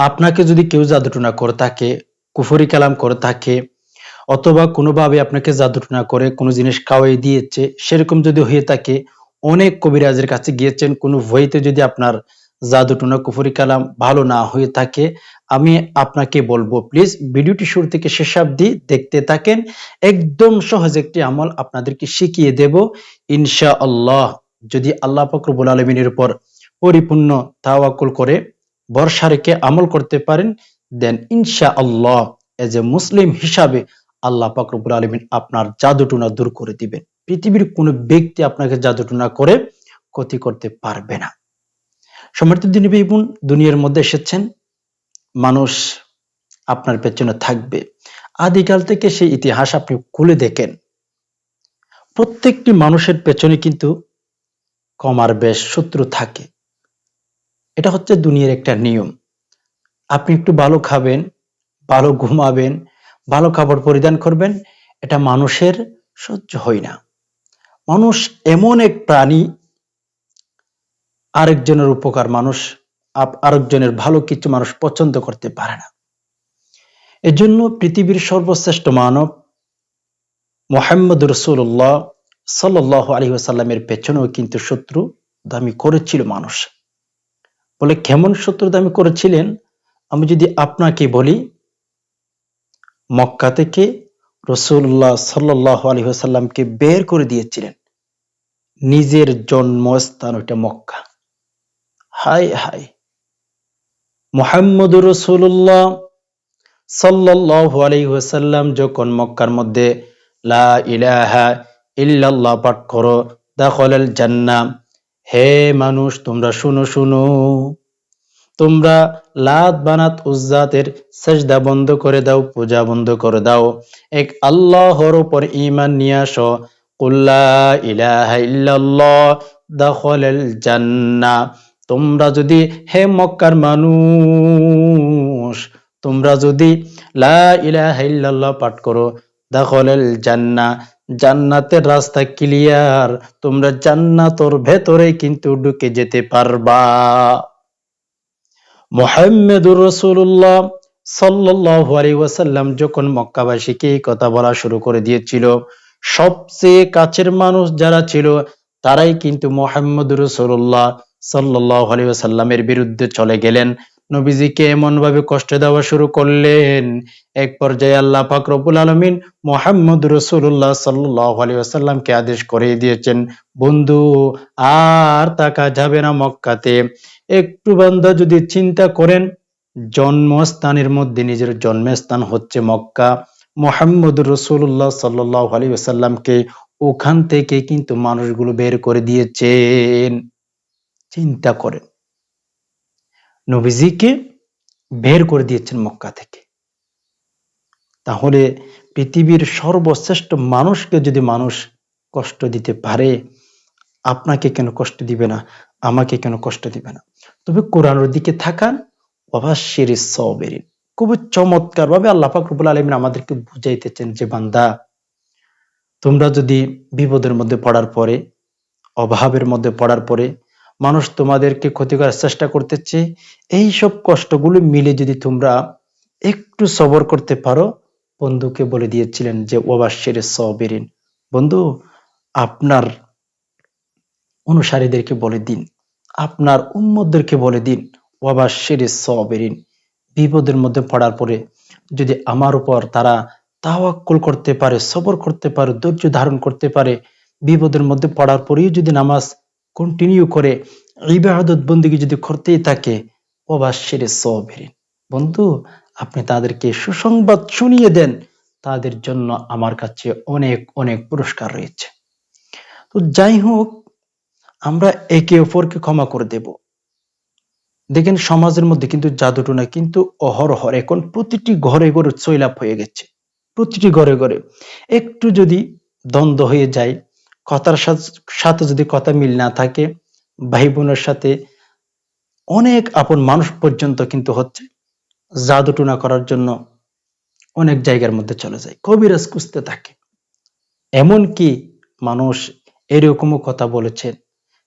আপনাকে যদি কেউ জাদুটনা করে থাকে, কুফরি কালাম করে থাকে, অথবা কোনোভাবে আপনাকে জাদুটনা করে, কোনো জিনিস খাওয়াই দিয়েছে, সেরকম যদি হয়ে থাকে, অনেক কবিরাজের কাছে গিয়েছেন, কোনো ভয়তে যদি আপনার জাদুটনা, কুফরি কালাম ভালো না হয়ে থাকে, আমি আপনাকে বলব প্লিজ ভিডিওটি শুরু থেকে শেষ অবধি দেখতে থাকেন, একদম সহজ একটি আমল আপনাদেরকে শিখিয়ে দেব ইনশা আল্লাহ যদি আল্লাহ ফকরবুল আলমিনের উপর পরিপূর্ণ তাওয়াকুল করে ভরসা রেখে আমল করতে পারেন দেন ইনশা আল্লাহ এজ এ মুসলিম হিসাবে আল্লাহ পাকরবুল আলমিন আপনার জাদুটুনা দূর করে দিবেন। পৃথিবীর কোনো ব্যক্তি আপনাকে জাদুটুনা করে ক্ষতি করতে পারবে না। সমর্থ দিনী বোন, দুনিয়ার মধ্যে এসেছেন, মানুষ আপনার পেছনে থাকবে। আদিকাল থেকে সেই ইতিহাস আপনি খুলে দেখেন। প্রত্যেকটি মানুষের পেছনে কিন্তু কমার বেশ শত্রু থাকে। এটা হচ্ছে দুনিয়ার একটা নিয়ম। আপনি একটু ভালো খাবেন, ভালো ঘুমাবেন, ভালো কাপড় পরিধান করবেন, এটা মানুষের সহ্য হয় না। মানুষ এমন এক প্রাণী, আরেকজনের উপকার মানুষ আরেকজনের ভালো কিছু মানুষ পছন্দ করতে পারে না। এজন্য পৃথিবীর সর্বশ্রেষ্ঠ মানব মোহাম্মদ রসুল্লাহ সাল্লাহ আলী আসাল্লামের পেছনেও কিন্তু শত্রু দামি করেছিল মানুষ। বলে কেমন শত্রু দামি করেছিলেন, আমি যদি আপনাকে বলি, মক্কা থেকে রসুল্লাহ সাল্লাহ আলী আসাল্লামকে বের করে দিয়েছিলেন। নিজের জন্মস্থান ওইটা মক্কা। হাই হাই মোহাম্মদ রসুল্লাহ সাল্লাহ আলাইসাল্লাম যখন মক্কার মধ্যে, লা ইলাহা ইল্লাল্লাহ পাঠ করো, দাখলাল জান্না হে মানুষ, তোমরা শুনো শুনো। তোমরা লাত বানাত উজ্জাতের সেজদা বন্ধ করে দাও, পূজা বন্ধ করে দাও। এক আল্লাহর উপর ইমান নিয়ে আসো। কুল্লা ইলাহা ইল্লাল্লাহ, দাখলাল জান্না তোমরা যদি হে মক্কার মানুষ, তোমরা যদি লা ইলাহা ইল্লাল্লাহ পাঠ করো, দাখলাল জান্না জান্নাতের রাস্তা ক্লিয়ার তোমরা জান্নাতর ভেতরে কিন্তু ঢুকে যেতে পারবা। মোহাম্মদুর রসুল্লাহ আলাইহি ওয়াসাল্লাম যখন মক্কাবাসীকে এই কথা বলা শুরু করে দিয়েছিল, সবচেয়ে কাছের মানুষ যারা ছিল, তারাই কিন্তু মোহাম্মদ রসুল্লাহ সাল্লাহ আলিয়াল্লামের বিরুদ্ধে চলে গেলেন। নবীজিকে এমন ভাবে কষ্ট দেওয়া শুরু করলেন। এক পর্যায়ে আল্লাহ পাক রবুল আলমিন মোহাম্মদ রসুল্লাহ সাল্লাহ আদেশ করে দিয়েছেন, বন্ধু, আর তাকা যাবে না মক্কাতে। একটু বান্দা যদি চিন্তা করেন, জন্মস্থানের মধ্যে নিজের জন্মস্থান হচ্ছে মক্কা। মোহাম্মদ রসুল্লাহ সাল্লাহ আলী আসাল্লামকে ওখান থেকে কিন্তু মানুষগুলো বের করে দিয়েছেন। চিন্তা করেন। নবীজিকে বের করে দিয়েছেন মক্কা থেকে। তাহলে পৃথিবীর সর্বশ্রেষ্ঠ মানুষকে যদি মানুষ কষ্ট দিতে পারে, আপনাকে কেন কষ্ট দিবে না? আমাকে কেন কষ্ট দিবে না? তবে কোরআনের দিকে থাকান অবাশ্যের সবেরিন। খুবই চমৎকার ভাবে আল্লাহ ফাকরুল আলমিন আমাদেরকে বুঝাইতেছেন যে, বান্দা, তোমরা যদি বিপদের মধ্যে পড়ার পরে, অভাবের মধ্যে পড়ার পরে মানুষ তোমাদেরকে ক্ষতি করার চেষ্টা করতেছে। এই সব কষ্টগুলো মিলে যদি তোমরা একটু সবর করতে পারো, বন্ধুকে বলে দিয়েছিলেন যে ওবাসের সবেরিন। বন্ধু, আপনার অনুসারীদেরকে বলে দিন। আপনার উম্মদেরকে বলে দিন ওবাসের সবেরিন। বিপদের মধ্যে পড়ার পরে যদি আমার উপর তারা তাওয়াক্কুল করতে পারে, সবর করতে পারে, ধৈর্য ধারণ করতে পারে, বিপদের মধ্যে পড়ার পরেও যদি নামাজ কন্টিনিউ করে ইবাদত বন্দিকে যদি করতেই থাকে অবাশ্যের সবেরিন বন্ধু, আপনি তাদেরকে সুসংবাদ শুনিয়ে দেন, তাদের জন্য আমার কাছে অনেক অনেক পুরস্কার রয়েছে। তো যাই হোক, আমরা একে অপরকে ক্ষমা করে দেব। দেখেন, সমাজের মধ্যে কিন্তু জাদুটনা কিন্তু অহরহর। এখন প্রতিটি ঘরে ঘরে চৈলাপ হয়ে গেছে। প্রতিটি ঘরে ঘরে একটু যদি দ্বন্দ্ব হয়ে যায় কথার সাথে যদি কথা মিল না থাকে ভাই বোনের সাথে অনেক আপন মানুষ পর্যন্ত কিন্তু হচ্ছে জাদুটুনা করার জন্য অনেক জায়গার মধ্যে চলে যায়। কবিরাজ খুঁজতে থাকে। এমন কি মানুষ এরকমও কথা বলেছেন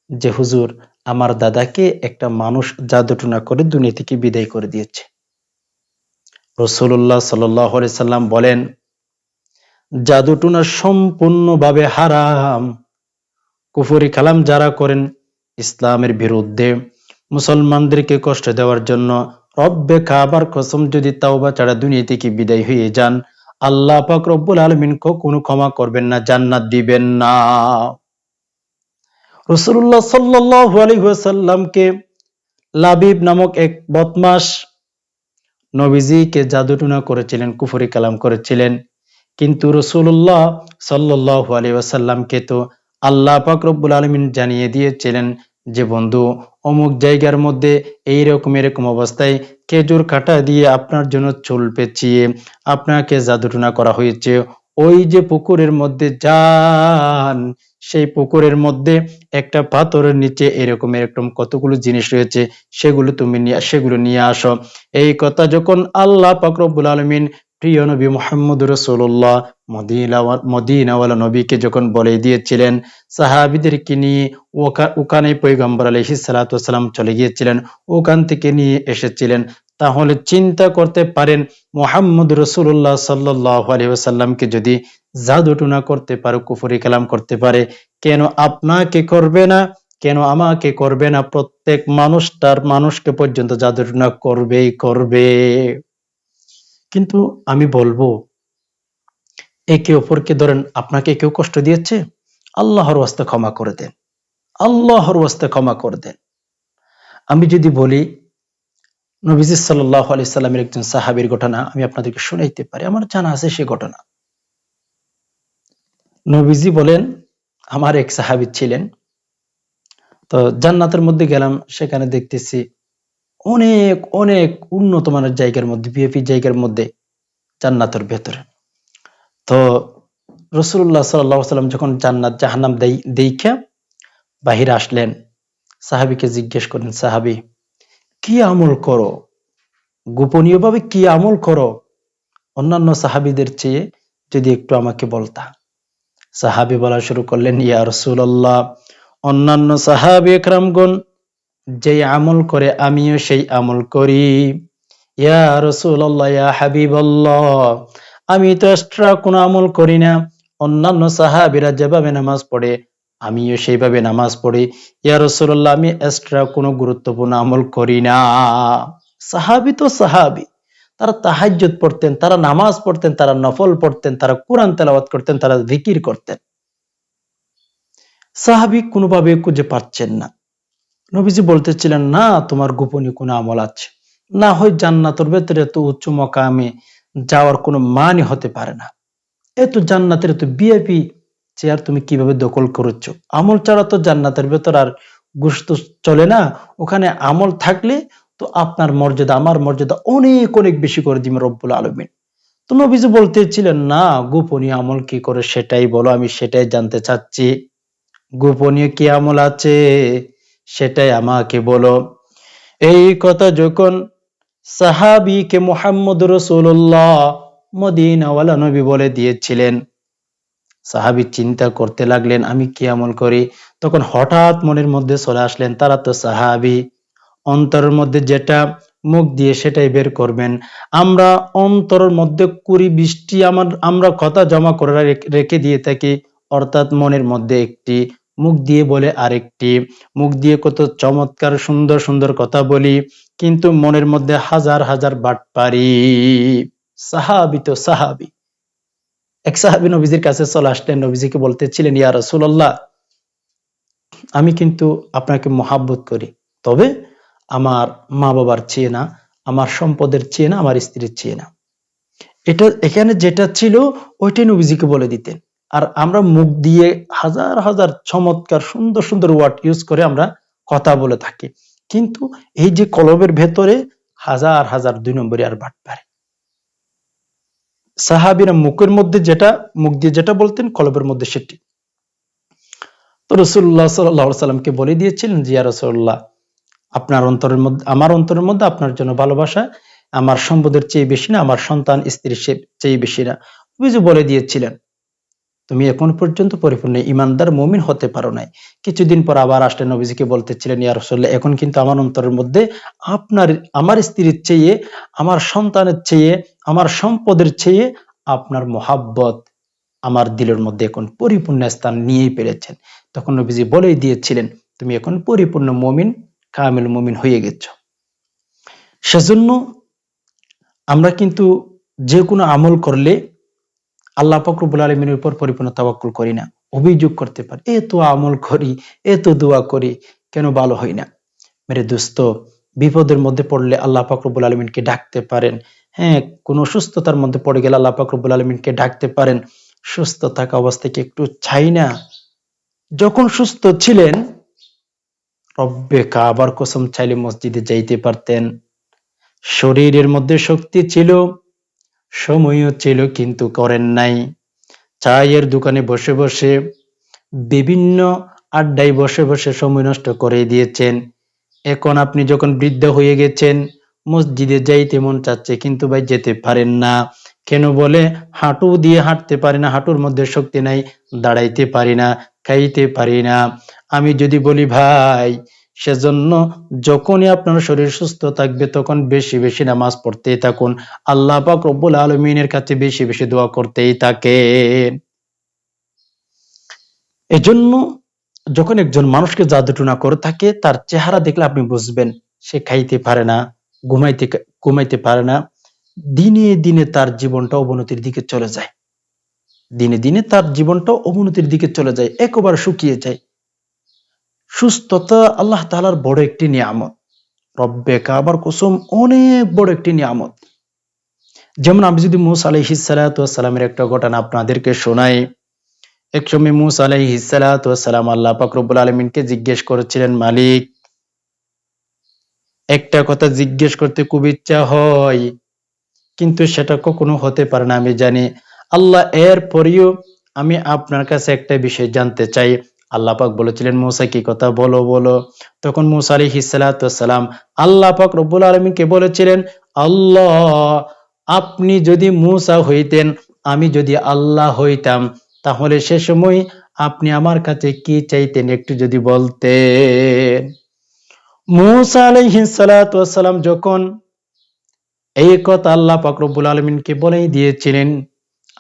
যে, হুজুর, আমার দাদাকে একটা মানুষ জাদুটুনা করে দুনিয়া থেকে বিদায় করে দিয়েছে। রসুল্লাহ সাল্লাম বলেন জাদুটুনা সম্পূর্ণভাবে হারাম। কুফরি কালাম যারা করেন ইসলামের বিরুদ্ধে, মুসলমানদেরকে কষ্ট দেওয়ার জন্য রব্বে কাবার কসম যদি তাওবা ছাড়া দুনিয়া থেকে বিদায় হয়ে যান, আল্লাহ পাক রব্বুল আলমিন কোনো ক্ষমা করবেন না, জান্নাত দিবেন না। রসুল্লাহ সাল্লাহ আলহাসাল্লামকে লাবিব নামক এক বদমাস নবীজিকে জাদুটুনা করেছিলেন, কুফুরি কালাম করেছিলেন। কিন্তু রসুল্লাহ সাল্লাহ আলী ওয়াসাল্লামকে তো আল্লাহ পাক রব্বুল আলমিন জানিয়ে দিয়েছিলেন যে, বন্ধু, অমুক জায়গার মধ্যে এই রকম এরকম অবস্থায় খেজুর কাটা দিয়ে আপনার জন্য চুল পেঁচিয়ে আপনাকে জাদুটুনা করা হয়েছে। ওই যে পুকুরের মধ্যে যান, সেই পুকুরের মধ্যে একটা পাথরের নিচে এরকম এরকম কতগুলো জিনিস রয়েছে, সেগুলো তুমি নিয়ে, সেগুলো নিয়ে আসো। এই কথা যখন আল্লাহ পাকরবুল আলমিন প্রিয় নবী মোহাম্মদ রসুল্লাহ মদিনাওয়ালা নবীকে যখন বলে দিয়েছিলেন, সাহাবিদেরকে নিয়ে ওখানে পৈগম্বর আলহি সালাতাম চলে গিয়েছিলেন, ওখান থেকে নিয়ে এসেছিলেন, তাহলে চিন্তা করতে পারেন, মোহাম্মদ রসুল্লাহ সাল্লাহ আলহিহাসাল্লামকে যদি জাদুটুনা করতে পারে, কুফরি কালাম করতে পারে, কেন আপনাকে করবে না? কেন আমাকে করবে না? প্রত্যেক মানুষটার, মানুষকে পর্যন্ত জাদুটুনা করবেই করবে। কিন্তু আমি বলব, একে অপরকে ধরেন আপনাকে কেউ কষ্ট দিয়েছে, আল্লাহর ওয়াস্তে ক্ষমা করে দেন। আল্লাহর ওয়াস্তে ক্ষমা করে দেন। আমি যদি বলি, নবীজি সাল্লাহ আলি সাল্লামের একজন সাহাবির ঘটনা আমি আপনাদেরকে শুনাইতে পারি, আমার জানা আছে সে ঘটনা। নবীজি বলেন, আমার এক সাহাবি ছিলেন, তো জান্নাতের মধ্যে গেলাম, সেখানে দেখতেছি অনেক অনেক উন্নত মানের জায়গার মধ্যে বিএপি জায়গার মধ্যে জান্নাতের ভেতরে। তো রসুল্লাহ সাল্লাম যখন জান্নাত, জাহান্নাম দেখে বাহিরে আসলেন, সাহাবিকে জিজ্ঞেস করেন, সাহাবি, কি আমল করো? গোপনীয়ভাবে কি আমল করো? অন্যান্য সাহাবিদের চেয়ে যদি একটু আমাকে বলতা। সাহাবি বলা শুরু করলেন, ইয়া রসুল্লাহ অন্যান্য সাহাবি একরামগণ যে আমল করে আমিও সেই আমল করি। ইয়া রসুল্লাহ ইয়া হাবিবল্লাহ, আমি তো এক্সট্রা কোনো আমল করি না। অন্যান্য সাহাবিরা যেভাবে নামাজ পড়ে, আমিও সেইভাবে নামাজ পড়ি। ইয়া রসুল্লাহ আমি এক্সট্রা কোনো গুরুত্বপূর্ণ আমল করি না। সাহাবি তো সাহাবি। তারা তাহাজ্জুদ পড়তেন, তারা নামাজ পড়তেন, তারা নফল পড়তেন, তারা কোরআন তেলাওয়াত করতেন, তারা জিকির করতেন। সাহাবি কোনোভাবে খুঁজে পাচ্ছেন না। নবীজি বলতেছিলেন, না, তোমার গোপনীয় কোনো আমল আছে। না হয় জান্নাতের ভেতরে এত উচ্চ মকামে যাওয়ার কোনো মানই হতে পারে না। এত জান্নাতের এত বিআইপি চেয়ার তুমি কীভাবে দখল করেছ? আমল ছাড়া তো জান্নাতের ভেতর আর গুস্ত চলে না। ওখানে আমল থাকলে তো আপনার মর্যাদা, আমার মর্যাদা অনেক অনেক বেশি করে দিবে রব্বুল আলমিন। তো নবীজি বলতেছিলেন, না, গোপনীয় আমল কি করে সেটাই বলো, আমি সেটাই জানতে চাচ্ছি। গোপনীয় কি আমল আছে? সেটাই আমাকে বলো। এই কথা যখন সাহাবিকে মোহাম্মদ রসুল্লাহ মদিনাওয়ালা নবী বলে দিয়েছিলেন, সাহাবি চিন্তা করতে লাগলেন, আমি কি আমল করি? তখন হঠাৎ মনের মধ্যে চলে আসলেন, তারা তো সাহাবি, অন্তরের মধ্যে যেটা মুখ দিয়ে সেটাই বের করবেন। আমরা অন্তরের মধ্যে কুড়ি বৃষ্টি আমার আমরা কথা জমা করে রেখে দিয়ে থাকি, অর্থাৎ মনের মধ্যে একটি মুখ দিয়ে বলে আরেকটি, মুখ দিয়ে কত চমৎকার, সুন্দর সুন্দর কথা বলি, কিন্তু মনের মধ্যে হাজার হাজার বাট পারি। সাহাবি তো সাহাবি। এক সাহাবি নবীজির কাছে চলে আসলেন, নবীজিকে বলতেছিলেন, ইয়া রসুল্লাহ আমি কিন্তু আপনাকে মহাব্বত করি, তবে আমার মা বাবার চেয়ে না, আমার সম্পদের চেয়ে না, আমার স্ত্রীর চেয়ে না। এটা এখানে যেটা ছিল, ওইটাই নবীজিকে বলে দিতেন। আর আমরা মুখ দিয়ে হাজার হাজার চমৎকার, সুন্দর সুন্দর ওয়ার্ড ইউজ করে আমরা কথা বলে থাকি। কিন্তু এই যে কলবের ভেতরে হাজার হাজার দুই নম্বরই আর বাট পারে। সাহাবিরা মুখের মধ্যে যেটা, মুখ দিয়ে যেটা বলতেন, কলবের মধ্যে সেটি। তো রসুল্লাহ সাল্লাহ সাল্লামকে বলে দিয়েছিলেন জিয়া রসুল্লাহ আপনার অন্তরের মধ্যে, আমার অন্তরের মধ্যে আপনার জন্য ভালোবাসা, আমার সম্পদের চেয়ে বেশি না, আমার সন্তান স্ত্রীর চেয়ে বেশি না। বলে দিয়েছিলেন। তুমি এখন পর্যন্ত পরিপূর্ণ ইমানদার মুমিন হতে পারো নাই। কিছুদিন পর আবার আসলে নবীজিকে বলতেছিলেন, ইয়া রাসূলুল্লাহ, এখন কিন্তু আমার অন্তরের মধ্যে আপনার, আমার স্ত্রীর চেয়ে, আমার সন্তানের চেয়ে, আমার সম্পদের চেয়ে আপনার মোহাব্বত আমার দিলের মধ্যে এখন পরিপূর্ণ স্থান নিয়েই পেরেছেন তখন নবীজি বলেই দিয়েছিলেন, তুমি এখন পরিপূর্ণ মমিন, কামিল মমিন হয়ে গেছ। সেজন্য আমরা কিন্তু যে কোনো আমল করলে আল্লাহ ফকরবুল আলমিনের উপর পরিপূর্ণ তাবাক্কুল করি না, অভিযোগ করতে পারি, এ তো আমল করি এত দোয়া করি, কেন ভালো হয় না? মেরে দোস্ত, বিপদের মধ্যে পড়লে আল্লাহ ফকরবুল আলমিনকে ডাকতে পারেন। হ্যাঁ কোন অসুস্থতার মধ্যে পড়ে গেলে আল্লাহ ফকরবুল আলমিনকে ডাকতে পারেন। সুস্থ থাকা অবস্থাকে একটু চাই না। যখন সুস্থ ছিলেন, রব্বে কাবার কসম চাইলে মসজিদে যাইতে পারতেন। শরীরের মধ্যে শক্তি ছিল সময়ও ছিল কিন্তু করেন নাই। চায়ের দোকানে বসে বসে বিভিন্ন আড্ডায় বসে বসে সময় নষ্ট করে দিয়েছেন। এখন আপনি যখন বৃদ্ধ হয়ে গেছেন, মসজিদে যাইতে মন চাচ্ছে কিন্তু ভাই যেতে পারেন না। কেন বলে হাঁটু দিয়ে হাঁটতে পারি না, হাঁটুর মধ্যে শক্তি নাই, দাঁড়াইতে পারি না, খাইতে পারি না। আমি যদি বলি, ভাই সেজন্য যখনই আপনার শরীর সুস্থ থাকবে, তখন বেশি বেশি নামাজ পড়তেই থাকুন। আল্লাহ পাক রব্বুল আলমিনের কাছে বেশি বেশি দোয়া করতেই থাকে এজন্য যখন একজন মানুষকে জাদুটুনা করে থাকে, তার চেহারা দেখলে আপনি বুঝবেন, সে খাইতে পারে না, ঘুমাইতে ঘুমাইতে পারে না। দিনে দিনে তার জীবনটা অবনতির দিকে চলে যায়। দিনে দিনে তার জীবনটা অবনতির দিকে চলে যায়, একবার শুকিয়ে যায়। সুস্থতা আল্লাহ তালার বড় একটি নিয়ামত। রব্বে কাবার কুসুম অনেক বড় একটি নিয়ামত। যেমন আমি যদি মুস আলহিসালামের একটা ঘটনা আপনাদেরকে শোনাই। এক সময় মুস আলহিসালাম আল্লাহ পাকরবুল আলমিনকে জিজ্ঞেস করেছিলেন, মালিক, একটা কথা জিজ্ঞেস করতে খুব ইচ্ছা হয়, কিন্তু সেটা কখনো হতে পারে না, আমি জানি। আল্লাহ এর পরেও আমি আপনার কাছে একটা বিষয় জানতে চাই। আল্লাহ পাক বলেছিলেন, মৌসা, কি কথা বলো বলো। তখন মুসা আলী হিসালাম আল্লাহ পাক রব্বুল আলমীকে বলেছিলেন, আল্লাহ, আপনি যদি মুসা হইতেন, আমি যদি আল্লাহ হইতাম, তাহলে সে সময় আপনি আমার কাছে কি চাইতেন একটু যদি বলতেন। মুসা আলাইহিসালাম যখন এই কথা আল্লাহ পাকরবুল আলমিনকে বলেই দিয়েছিলেন,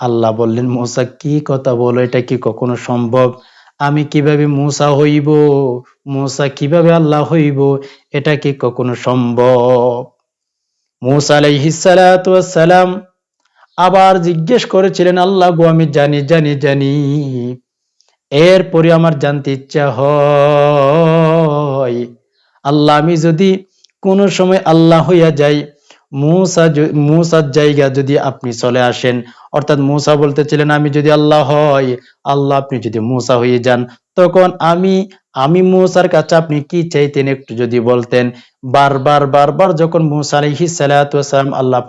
আল্লাহ বললেন, মুসা, কি কথা বলো, এটা কি কখনো সম্ভব? আমি কীভাবে মুসা হইব, মুসা কীভাবে আল্লাহ হইব, এটা কি কখনো সম্ভব? মুসা আলাইহিসালাম আবার জিজ্ঞেস করেছিলেন, আল্লাহ গো, আমি জানি জানি জানি। এরপরে আমার জানতে ইচ্ছা হয়, আল্লাহ, আমি যদি কোনো সময় আল্লাহ হইয়া যাই মুসা মুসার জায়গা যদি আপনি চলে আসেন, অর্থাৎ মুসা আমি যদি আল্লাহ হয় আল্লাহ আপনি যদি মুসা হয়ে যান। তখন আমি আমি মুসার কাছে আপনি কি চাইতেন একটু যদি বলতেন? বারবার বারবার যখন মুসা আলহি সালাম আল্লাহ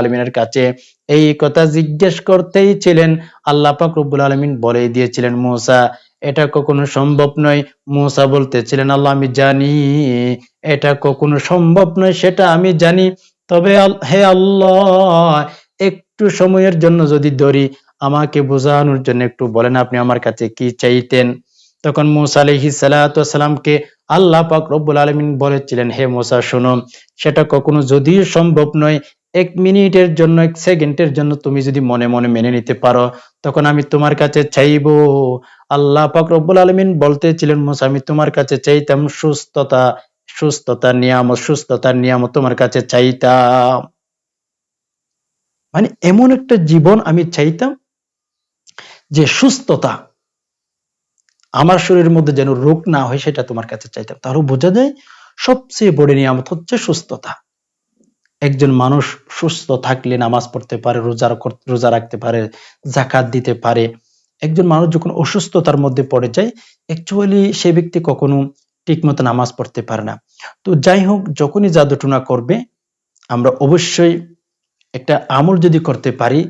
আলমিনের কাছে এই কথা জিজ্ঞেস করতেই ছিলেন, আল্লাহ পাক রব্বুল আলমিন বলে দিয়েছিলেন, মুসা, এটা কখনো সম্ভব নয়। মুসা বলতেছিলেন, আল্লাহ, আমি জানি, এটা কখনো সম্ভব নয়, সেটা আমি জানি। তবে হে আল্লাহ, একটু সময়ের জন্য যদি ধরি, আমাকে বোঝানোর জন্য একটু বলেন আপনি আমার কাছে কি চাইতেন? তখন মুসা আলহি সালাতামকে আল্লাহ পাক রব্বুল আলমিন বলেছিলেন, হে মোসা, শোনো, সেটা কখনো যদিও সম্ভব নয়, এক মিনিটের জন্য, এক সেকেন্ডের জন্য তুমি যদি মনে মনে মেনে নিতে পারো, তখন আমি তোমার কাছে চাইব। আল্লাহ পাক রব্বুল আলমিন বলতেছিলেন, মোসা, আমি তোমার কাছে চাইতাম সুস্থতা সুস্থতার নিয়ামত সুস্থতার নিয়ামত তোমার কাছে চাইতাম। মানে এমন একটা জীবন আমি চাইতাম যে সুস্থতা আমার শরীরের মধ্যে যেন রোগ না হয় সেটা তোমার কাছে চাইতাম। তারও বোঝা যায় সবচেয়ে বড় নিয়ামত হচ্ছে সুস্থতা। একজন মানুষ সুস্থ থাকলে নামাজ পড়তে পারে, রোজা রোজা রাখতে পারে, জাকাত দিতে পারে। একজন মানুষ যখন অসুস্থতার মধ্যে পড়ে যায় অ্যাকচুয়ালি সে ব্যক্তি কখনো ঠিক মতো নামাজ পড়তে পারে না। তো যাই হোক, যখনই জাদুটুনা করবে, আমরা অবশ্যই একটা আমল যদি করতে পারি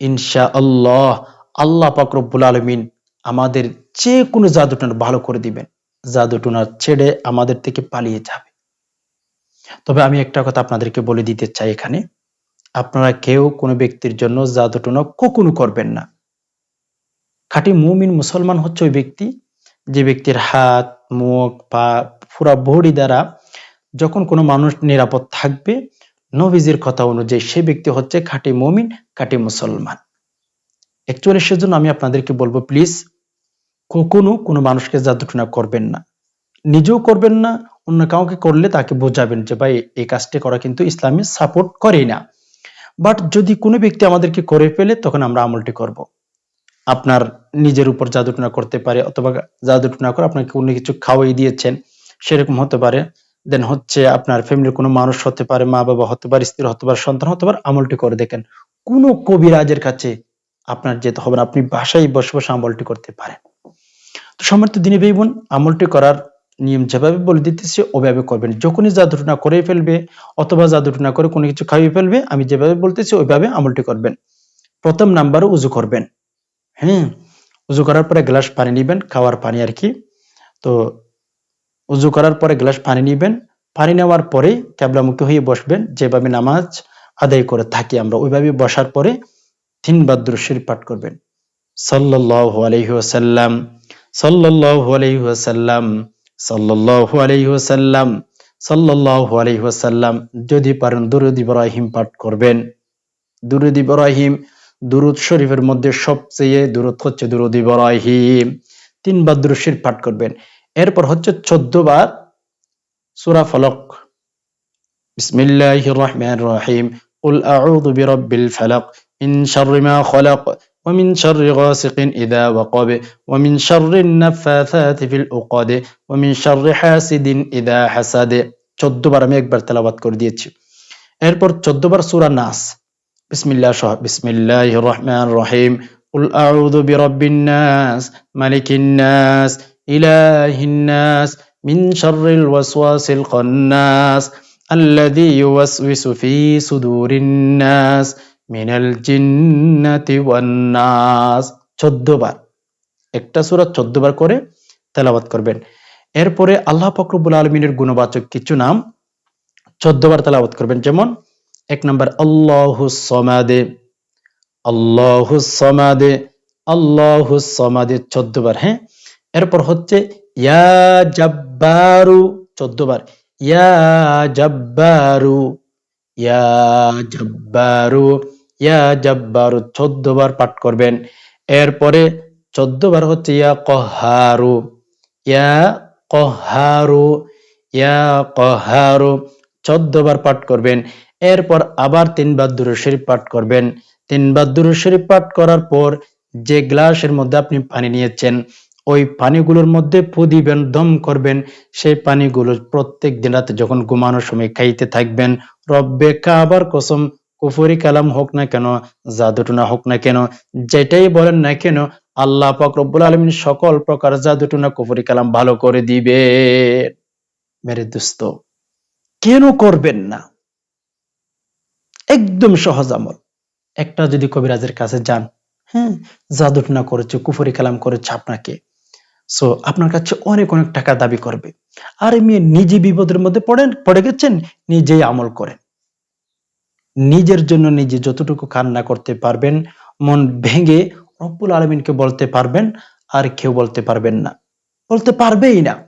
ইনশা আল্লাহ আল্লাহ পাকরবুল আলমিন আমাদের যে কোনো জাদুটুনা ভালো করে দিবেন। জাদুটুনা ছেড়ে আমাদের থেকে পালিয়ে যাবে। তবে আমি একটা কথা আপনাদেরকে বলে দিতে চাই এখানে, আপনারা কেউ কোনো ব্যক্তির জন্য জাদুটুনা কখনো করবেন না। খাঁটি মুমিন মুসলমান হচ্ছে ওই ব্যক্তি, যে ব্যক্তির হাত, মুখ, পা পুরা বডি দ্বারা যখন কোনো মানুষ নিরাপদ থাকবে, নবীজির কথা অনুযায়ী সে ব্যক্তি হচ্ছে খাঁটি মুমিন, খাঁটি মুসলমান। একচুয়ালি সেজন্য আমি আপনাদেরকে বলব প্লিজ কখনো কোনো মানুষকে জাদুটনা করবেন না। নিজেও করবেন না, অন্য কাউকে করলে তাকে বোঝাবেন যে, ভাই, এই কাজটি করা কিন্তু ইসলামে সাপোর্ট করে না। বাট যদি কোনো ব্যক্তি আমাদেরকে করে ফেলে, তখন আমরা আমলটি করব। আপনার নিজের উপর জাদুটনা করতে পারে, অথবা জাদুটনা করে আপনাকে কোনো কিছু খাওয়াই দিয়েছেন, সেরকম হতে পারে। দেন হচ্ছে আপনার ফ্যামিলির কোনো মানুষ হতে পারে মা বাবা হতে পারে, স্ত্রী হতে পারে, সন্তান হতে পারে, আমলটি করে দেখেন। কোনো কবিরাজের কাছে আপনার যেতে হবে না, আপনি বাসায় বসে বসে আমলটি করতে পারেন। তো সমর্থ দিনে ভাই বোন, আমলটি করার নিয়ম যেভাবে বলে দিতেছি, ওভাবে করবেন। যখনই জাদুটনা করে ফেলবে অথবা জাদুটনা করে কোনো কিছু খাইয়ে ফেলবে, আমি যেভাবে বলতেছি, ওইভাবে আমলটি করবেন। প্রথম নাম্বারে, উজু করবেন। হ্যাঁ উজু করার পরে গ্লাস পানি নিবেন, খাওয়ার পানি আর কি। তো উজু করার পরে গ্লাস পানি নিবেন। পানি নেওয়ার পরে ক্যাবলামুখী হয়ে বসবেন। যেভাবে নামাজ আদায় করে থাকি আমরা, ওইভাবে বসার পরে তিনবার দুরুশরীফ পাঠ করবেন। সাল্লাল্লাহু আলাইহি ওয়াসাল্লাম, সাল্লাল্লাহু আলাইহি ওয়াসাল্লাম যদি পারেন দুরুদ ইব্রাহিম পাঠ করবেন। দুরুদ ইব্রাহিম, দুরুদ শরীফের মধ্যে সবচেয়ে দুরুদ হচ্ছে দুরুদ ইব্রাহিম। তিনবার দুরুদ পাঠ করবেন। এরপর হচ্ছে চোদ্দ বার সূরা ফলক বিসমিল্লাহির রহমানির রহিম قل أعوذ برب الفلق من شر ما خلق ومن شر غاسق إذا وقب ومن شر النفاثات في العقد ومن شر حاسد إذا حسد চোদ্দ বার আমি একবার তেলাবাত করে দিয়েছি এরপর চোদ্দ বার সূরা নাস বিসমিল্লাহ সহ বিসমিল্লাহ রহমান রহিম قل أعوذ برب الناس ملك الناس إله الناس من شر الوسواس الخناس الذي يوسوس في صدور الناس মিনাল জিন্নাতি ওয়ান্নাস চোদ্দ বার একটা সুরা চোদ্দ বার করে তেলাবাত করবেন এরপরে আল্লাহ ফকরবুল আলমিনের গুণবাচক কিছু নাম চোদ্দ বার তেলাবাত করবেন যেমন এক নম্বর আল্লাহ সমাদে আল্লাহ সমাদে আল্লাহ সমাদে চোদ্দ বার হ্যাঁ এরপর হচ্ছে, ইয়া জব্বারু, চোদ্দ বার। ইয়া জব্বারু ইয়া জব্বারু ইয়া জব্বারু, চোদ্দ বার পাঠ করবেন। এরপরে চোদ্দ বার হচ্ছে, ইয়া কহারু ইয়া কহারু ইয়া কহারু, চোদ্দ বার পাঠ করবেন। এরপর আবার তিনবার দুরু শরীফ পাঠ করবেন। তিনবার দুরু শরীফ পাঠ করার পর যে গ্লাসের মধ্যে আপনি পানি নিয়েছেন ওই পানিগুলোর মধ্যে দিবেন দম করবেন। সেই পানিগুলো প্রত্যেক দিন রাতে যখন ঘুমানোর সময় খাইতে থাকবেন, রব্বে কাবার কসম, কুফরি কালাম হোক না কেন, জাদুটুনা হোক না কেন, যেটাই বলেন না কেন, আল্লাহ পাক রব্বুল আলমিন সকল প্রকার জাদুটুনা, কুফরি কালাম ভালো করে দিবে মেরে দোস্ত, কেন করবেন না? একদম সহজ আমল। একটা যদি কবিরাজের কাছে যান হ্যাঁ জাদুটনা করেছে, কুফরি কালাম করেছে আপনাকে সো আপনার কাছে অনেক অনেক টাকা দাবি করবে। আর মেয়ে নিজে বিপদের মধ্যে পড়েন, পড়ে গেছেন, নিজেই আমল করেন। নিজের জন্য নিজে যতটুকু কান্না করতে পারবেন, মন ভেঙে রব্বুল আলমিনকে বলতে পারবেন, আর কেউ বলতে পারবেন না। বলতে পারবেই না।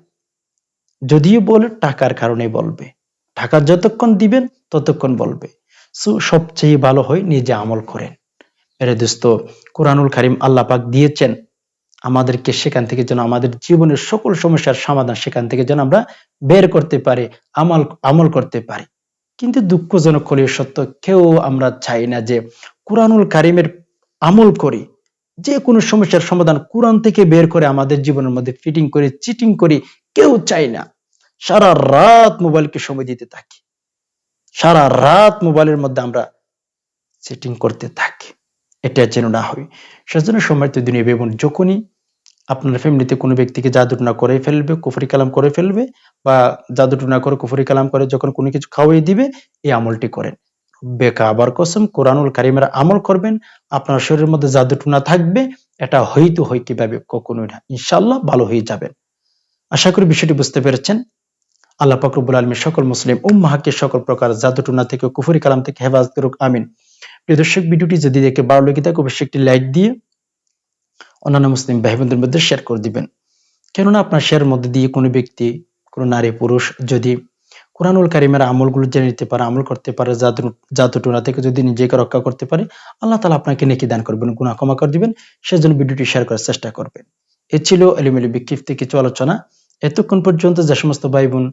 যদিও বলে, টাকার কারণে বলবে। টাকা যতক্ষণ দিবেন, ততক্ষণ বলবে। সো সবচেয়ে ভালো হয় নিজে আমল করেন। এরে দোস্ত, কোরআনুল কারিম আল্লাহ পাক দিয়েছেন। আমাদেরকে সেখান থেকে যেন আমাদের জীবনের সকল সমস্যার সমাধান সেখান থেকে যেন আমরা বের করতে পারি, আমল আমল করতে পারি। কিন্তু দুঃখজনক হলে সত্য, কেউ আমরা চাই না যে কোরআনুল কারিমের আমল করি। যে কোনো সমস্যার সমাধান কোরআন থেকে বের করে আমাদের জীবনের মধ্যে ফিটিং করে, চিটিং করি, কেউ চাই না। সারা রাত মোবাইলকে সময় দিতে থাকি। সারা রাত মোবাইলের মধ্যে আমরা চিটিং করতে থাকি। এটা যেন না হয়। সেজন্য সময় তো দুনিয়া বেবন যখনই আপনার ফ্যামিলিতে কোনো ব্যক্তিকে জাদুটনা করে ফেলবে, কুফরি কালাম করে ফেলবে বা জাদুটনা করে, কুফরি কালাম করে যখন কোনো কিছু খাওয়াই দিবে, এই আমলটি করেন। বেকা আবার কসম, কোরআনুল কারিমের আমল করবেন, আপনার শরীরের মধ্যে জাদুটনা থাকবে, এটা হইতে হয় কীভাবে কখনোই না। ইনশাল্লাহ ভালো হয়ে যাবেন আশা করি বিষয়টি বুঝতে পেরেছেন। আল্লাহ পাকরবুল আলমীর সকল মুসলিম উম্মাহাকে সকল প্রকার জাদুটুনা থেকে, কুফরি কালাম থেকে হেফাজত করুক, আমিন। প্রিয় দর্শক, ভিডিওটি যদি দেখে ভালো লেগে থাকে, অবশ্যই একটি লাইক দিয়ে অন্যান্য মুসলিম ভাই বোনদের মধ্যে শেয়ার করে দিবেন। কেননা আপনার শেয়ার মধ্যে দিয়ে কোনো ব্যক্তি, কোনো নারী, পুরুষ যদি কোরআনুল কারিমের আমলগুলো জেনে নিতে পারে, আমল করতে পারে, জাদু জাদুটোনা থেকে যদি নিজেকে রক্ষা করতে পারে, আল্লাহ তালা আপনাকে নেকি দান করবেন গুণা ক্ষমা করে দিবেন। সেজন্য ভিডিওটি শেয়ার করার চেষ্টা করবেন। এ ছিল এলিমেলি বিক্ষিপ্তে কিছু আলোচনা। এতক্ষণ পর্যন্ত যে সমস্ত ভাই বোন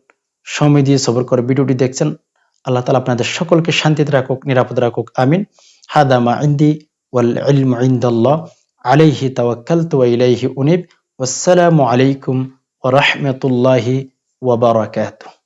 সময় দিয়ে সবর করে ভিডিওটি দেখছেন, আল্লাহ তালা আপনাদের সকলকে শান্তিতে রাখুক, নিরাপদ রাখুক, আমিন। هذا ما عندي والعلم عند الله. عليه توكلت وإليه أنب والسلام عليكم ورحمة الله وبركاته.